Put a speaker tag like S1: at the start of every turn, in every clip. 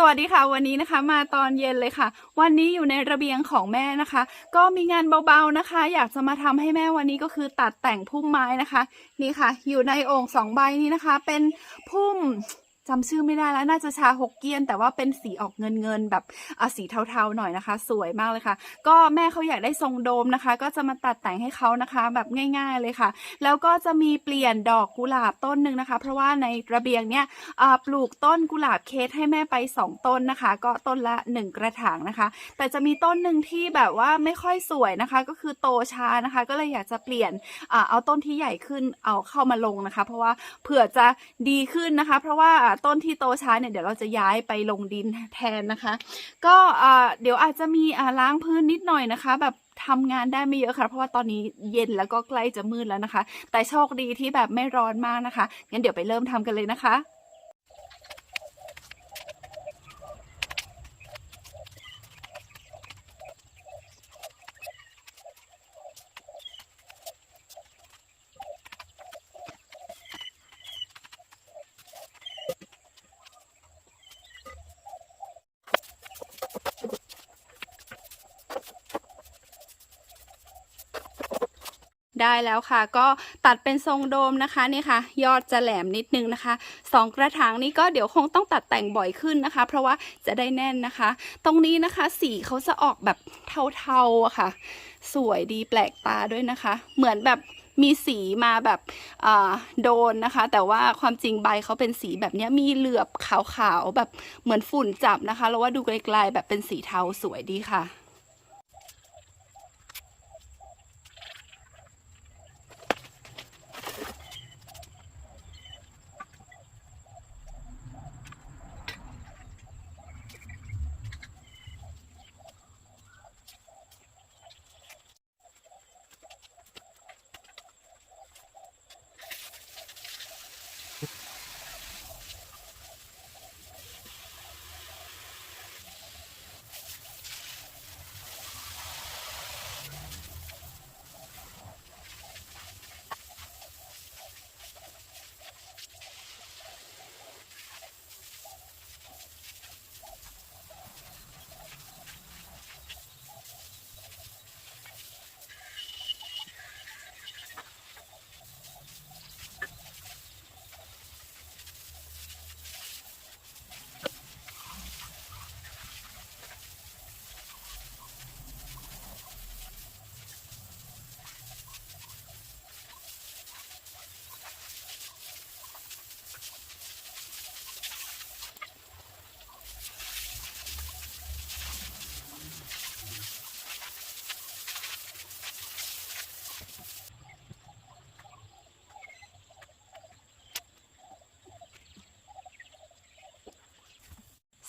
S1: สวัสดีค่ะ วันนี้นะคะมาตอนเย็นเลยค่ะ วันนี้อยู่ในระเบียงของแม่นะคะ ก็มีงานเบาๆนะคะ อยากจะมาทำให้แม่วันนี้ก็คือตัดแต่งพุ่มไม้นะคะ นี่ค่ะ อยู่ในโอ่งสองใบนี้นะคะ เป็นพุ่ม จำชื่อไม่ได้แล้วน่าจะชาฮกเกี้ยน แต่ว่าเป็นสีออกเงินเงินแบบสีเทาๆหน่อยนะคะ สวยมากเลยค่ะ ก็แม่เขาอยากได้ทรงโดมนะคะ ก็จะมาตัดแต่งให้เขานะคะ แบบง่าย ๆเลยค่ะ แล้วก็จะมีเปลี่ยนดอกกุหลาบต้นหนึ่งนะคะ เพราะว่าในระเบียงเนี่ยปลูกต้นกุหลาบเคสให้แม่ไป 2 ต้นนะคะ ก็ต้นละ 1 กระถางนะคะ แต่จะมีต้นหนึ่งที่แบบว่าไม่ค่อยสวยนะคะ ก็คือโตช้านะคะ ก็เลยอยากจะเปลี่ยนอเอาต้นที่ใหญ่ขึ้นเอาเข้ามาลงนะคะ เพราะว่าเผื่อจะดีขึ้นนะคะ เพราะว่าต้นที่โตช้าเนี่ยเดี๋ยวเราจะย้ายไปลงดินแทนนะคะ ก็เดี๋ยวอาจจะมีล้างพื้นนิดหน่อยนะคะ แบบทำงานได้ไม่เยอะค่ะ เพราะว่าตอนนี้เย็นแล้วก็ใกล้จะมืดแล้วนะคะ แต่โชคดีที่แบบไม่ร้อนมากนะคะงั้นเดี๋ยวไปเริ่มทำกันเลยนะคะ ได้แล้วค่ะ ก็ตัดเป็นทรงโดมนะคะนี่ค่ะ ยอดจะแหลมนิดนึงนะคะสองกระถางนี้ก็เดี๋ยวคงต้องตัดแต่งบ่อยขึ้นนะคะ เพราะว่าจะได้แน่นนะคะ ตรงนี้นะคะ สีเขาจะออกแบบเทาๆอะค่ะ สวยดีแปลกตาด้วยนะคะ เหมือนแบบมีสีมาแบบอ่าโดนนะคะ แต่ว่าความจริงใบเขาเป็นสีแบบนี้มีเหลือบขาวๆแบบเหมือนฝุ่นจับนะคะแล้วว่าดูไกลๆแบบเป็นสีเทาสวยดีค่ะ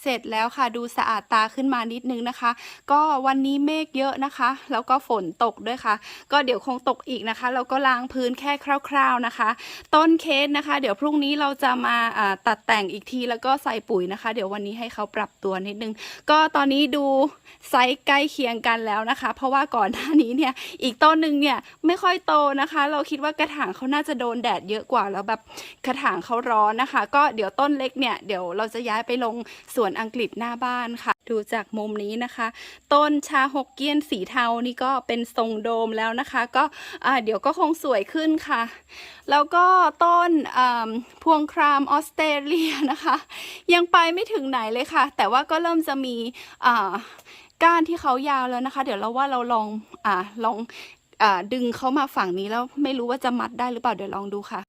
S1: ร็จแล้วค่ะ ดูสะอาดตาขึ้นมานิดนึงนะคะ ก็วันนี้เมฆเยอะนะคะ แล้วก็ฝนตกด้วยค่ะ ก็เดี๋ยวคงตกอีกนะคะ แล้วก็ล้างพื้นแค่คร่าว ๆนะคะ ต้นเคสนะคะ เดี๋ยวพรุ่งนี้เราจะมาอ่าตัดแต่งอีกทีแล้วก็ใส่ปุ๋ยนะคะ เดี๋ยววันนี้ให้เขาปรับตัวนิดนึง ก็ตอนนี้ดูไซส์ใกล้เคียงกันแล้วนะคะ เพราะว่าก่อนหน้านี้เนี่ยอีกต้นหนึ่งเนี่ยไม่ค่อยโตนะคะ เราคิดว่ากระถางเขาน่าจะโดนแดดเยอะกว่าแล้วแบบกระถางเขาร้อนนะคะ ก็เดี๋ยวต้นเล็กเนี่ยเดี๋ยวเราจะย้ายไปลงสวนอังกฤษหน้าบ้านค่ะ ดูจากมุมนี้นะคะ ต้นชาฮกเกี้ยนสีเทานี่ก็เป็นทรงโดมแล้วนะคะ ก็เดี๋ยวก็คงสวยขึ้นค่ะ แล้วก็ต้นพวงครามออสเตรเลียนะคะ ยังไปไม่ถึงไหนเลยค่ะ แต่ว่าก็เริ่มจะมีก้านที่เขายาวแล้วนะคะ เดี๋ยวเราว่าเราลองอลองอดึงเขามาฝั่งนี้แล้วไม่รู้ว่าจะมัดได้หรือเปล่าเดี๋ยวลองดูค่ะ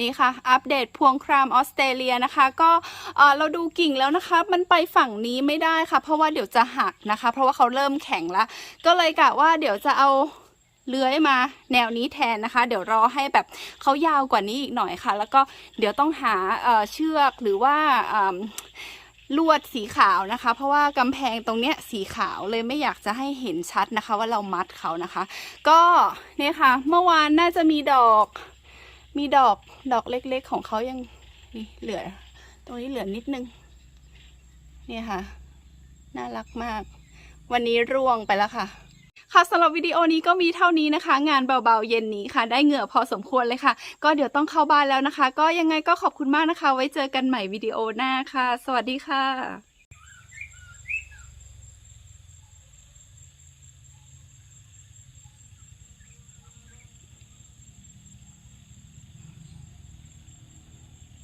S1: นี่ค่ะ อัปเดตพวงครามออสเตรเลียนะคะ ก็เออเราดูกิ่งแล้วนะคะ มันไปฝั่งนี้ไม่ได้ค่ะ เพราะว่าเดี๋ยวจะหักนะคะ เพราะว่าเขาเริ่มแข็งแล้วก็เลยกะว่าเดี๋ยวจะเอาเลื้อยมาแนวนี้แทนนะคะ เดี๋ยวรอให้แบบเขายาวกว่านี้อีกหน่อยค่ะ แล้วก็เดี๋ยวต้องหาเออเชือกหรือว่าอ่าลวดสีขาวนะคะ เพราะว่ากำแพงตรงเนี้ยสีขาวเลยไม่อยากจะให้เห็นชัดนะคะ ว่าเรามัดเขานะคะ ก็เนี่ยค่ะ เมื่อวานน่าจะมีดอก มีดอกดอกเล็กๆของเขายังนี่เหลือ ตรงนี้เหลือนิดนึง เนี่ยค่ะ น่ารักมาก วันนี้ร่วงไปแล้วค่ะ ค่ะสำหรับวิดีโอนี้ก็มีเท่านี้นะคะ งานเบาๆเย็นนี้ค่ะ ได้เหงื่อพอสมควรเลยค่ะ ก็เดี๋ยวต้องเข้าบ้านแล้วนะคะ ก็ยังไงก็ขอบคุณมากนะคะ ไว้เจอกันใหม่วิดีโอหน้าค่ะ สวัสดีค่ะ